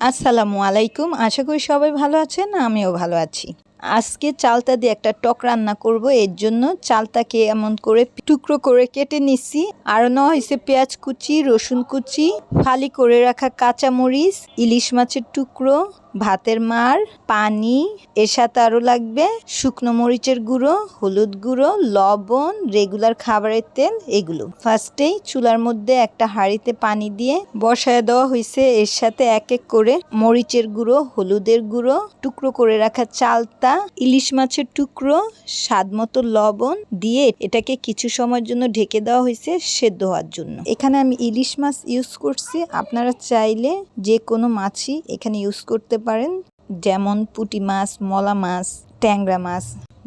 আসসালামু আলাইকুম। আশা করি সবাই ভালো আছেন আমিও ভালো আছি। আজকে চালতা দিয়ে একটা টক রান্না করব, এর জন্য চালতাকে এমন করে টুকরো করে কেটে নিচ্ছি আর নেওয়া হয়েছে পেঁয়াজ কুচি, রসুন কুচি, ফালি করে রাখা কাঁচা মরিচ ইলিশ মাছের টুকরো, ভাতের মার, পানি, এর সাথে আরও লাগবে শুকনো মরিচের গুঁড়ো, হলুদ গুঁড়ো, লবণ, রেগুলার খাবারের তেল, এগুলো। ফার্স্টেই চুলার মধ্যে একটা হাঁড়িতে পানি দিয়ে বসায় দেওয়া হয়েছে, এর সাথে এক এক করে মরিচের গুঁড়ো, হলুদের গুঁড়ো, টুকরো করে রাখা চালতা ইলিশ মাছের টুকরো স্বাদ মতো লবণ দিয়ে এটাকে কিছু সময়ের জন্য ঢেকে দেওয়া হয়েছে সেদ্ধ হওয়ার জন্য। এখানে আমি ইলিশ মাছ ইউজ করছি। আপনারা চাইলে যে কোনো মাছই এখানে ইউজ করতে পারেন। যেমন পুটি মাছ, মলা মাছ, ট্যাংরা মাছ,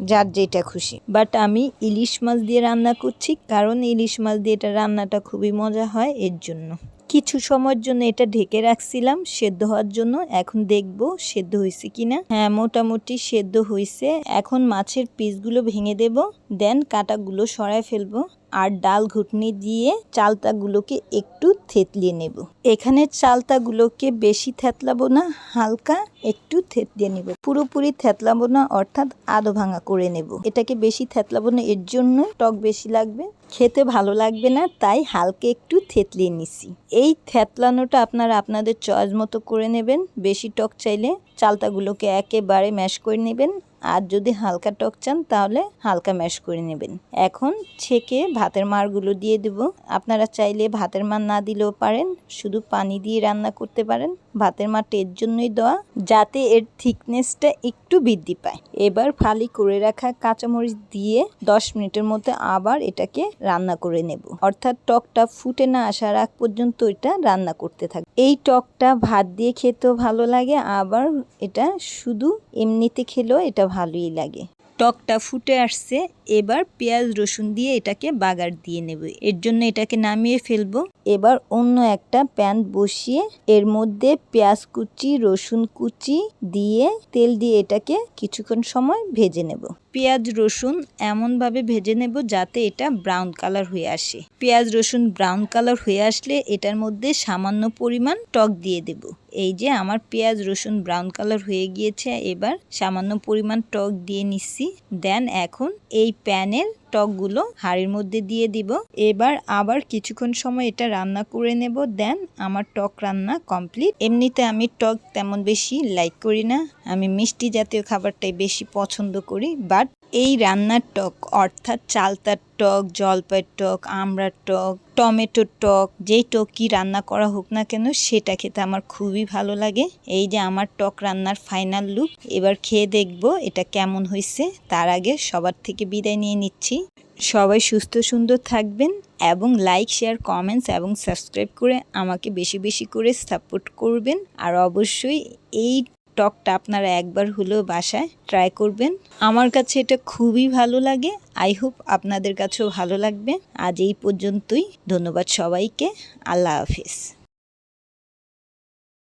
যার যেটা খুশি। বাট আমি ইলিশ মাছ দিয়ে রান্না করছি, কারণ ইলিশ মাছ দিয়ে এটা রান্নাটা খুবই মজা হয় এর জন্য। কিছু সময়ের জন্য এটা ঢেকে রাখছিলাম, সেদ্ধ হওয়ার জন্য। এখন দেখব সেদ্ধ হয়েছে কিনা। হ্যাঁ মোটামুটি সেদ্ধ হয়েছে। এখন মাছের পিসগুলো ভেঙে দেব, দেন কাটাগুলো সরায় ফেলব। আর ডাল ঘুটনি দিয়ে চালতাগুলোকে একটু থেতলিয়ে নেব। এখানে চালতাগুলোকে বেশি থেতলাবো না, হালকা একটু থেতলিয়ে নেব। পুরোপুরি থেতলাবো না, অর্থাৎ আধো ভাঙা করে নেব। এটাকে বেশি থেতলাবো না, এর জন্য টক বেশি লাগবে। খেতে ভালো লাগবে না, তাই হালকা একটু থেতলিয়ে নিছি। এই থেতলানোটা আপনারা আপনাদের চয়েস মতো করে নেবেন, বেশি টক চাইলে। চালতাগুলোকে একেবারে ম্যাশ করে নেবেন। আর যদি হালকা টক চান, তাহলে হালকা ম্যাশ করে নেবেন। এখন ছেঁকে ভাতের মারগুলো দিয়ে দেব। আপনারা চাইলে ভাতের মার না দিলেও পারেন, শুধু পানি দিয়ে রান্না করতে পারেন। ভাতের মারটা এর জন্যই দেওয়া, যাতে এর থিকনেসটা একটু বৃদ্ধি পায়। এবার ফালি করে রাখা কাঁচামরিচ দিয়ে দশ মিনিটের মধ্যে আবার এটাকে রান্না করে নেব। অর্থাৎ টকটা ফুটে না আসার আগ পর্যন্ত এটা রান্না করতে থাকবে এই টকটা ভাত দিয়ে খেতেও ভালো লাগে, আবার এটা শুধু এমনিতে খেলেও এটা ভালোই লাগে। টকটা ফুটে আসছে, এবার পেঁয়াজ, রসুন দিয়ে এটাকে বাগার দিয়ে নেব। এর জন্য এটাকে নামিয়ে ফেলব। এবার অন্য একটা প্যান বসিয়ে এর মধ্যে পেঁয়াজ কুচি, রসুন কুচি দিয়ে তেল দিয়ে এটাকে কিছুক্ষণ সময় ভেজে নেব। পেঁয়াজ, রসুন এমনভাবে ভেজে নেব যাতে এটা ব্রাউন কালার হয়ে আসে। পেঁয়াজ, রসুন ব্রাউন কালার হয়ে আসলে এটার মধ্যে সামান্য পরিমাণ টক দিয়ে দেব। এই যে আমার পেঁয়াজ, রসুন ব্রাউন কালার হয়ে গিয়েছে, এবার সামান্য পরিমাণ টক দিয়ে নিচ্ছি। দেন এখন এই প্যানের টকগুলো হাঁড়ির মধ্যে দিয়ে দিব। এবার আবার কিছুক্ষণ সময় এটা রান্না করে নেব, দেন আমার টক রান্না কমপ্লিট। এমনিতে আমি টক তেমন বেশি লাইক করি না। আমি মিষ্টি জাতীয় খাবারটাই বেশি পছন্দ করি বাট এই রান্নার টক, অর্থাৎ চালতার টক, জলপাইয়ের টক, আমড়ার টক, টমেটোর টক, যেই টক কি রান্না করা হোক না কেন, সেটা খেতে আমার খুবই ভালো লাগে। এই যে আমার টক রান্নার ফাইনাল লুক, এবার খেয়ে দেখব এটা কেমন হয়েছে তার আগে সবার থেকে বিদায় নিয়ে নিচ্ছি। সবাই সুস্থ সুন্দর থাকবেন এবং লাইক শেয়ার কমেন্টস এবং সাবস্ক্রাইব করে আমাকে বেশি বেশি করে সাপোর্ট করবেন। আর অবশ্যই এই টকটা আপনারা একবার হলেও বাসায় ট্রাই করবেন। আমার কাছে এটা খুবই ভালো লাগে। আই হোপ আপনাদের কাছেও ভালো লাগবে। আজ এই পর্যন্তই। ধন্যবাদ সবাইকে। আল্লাহ হাফিজ।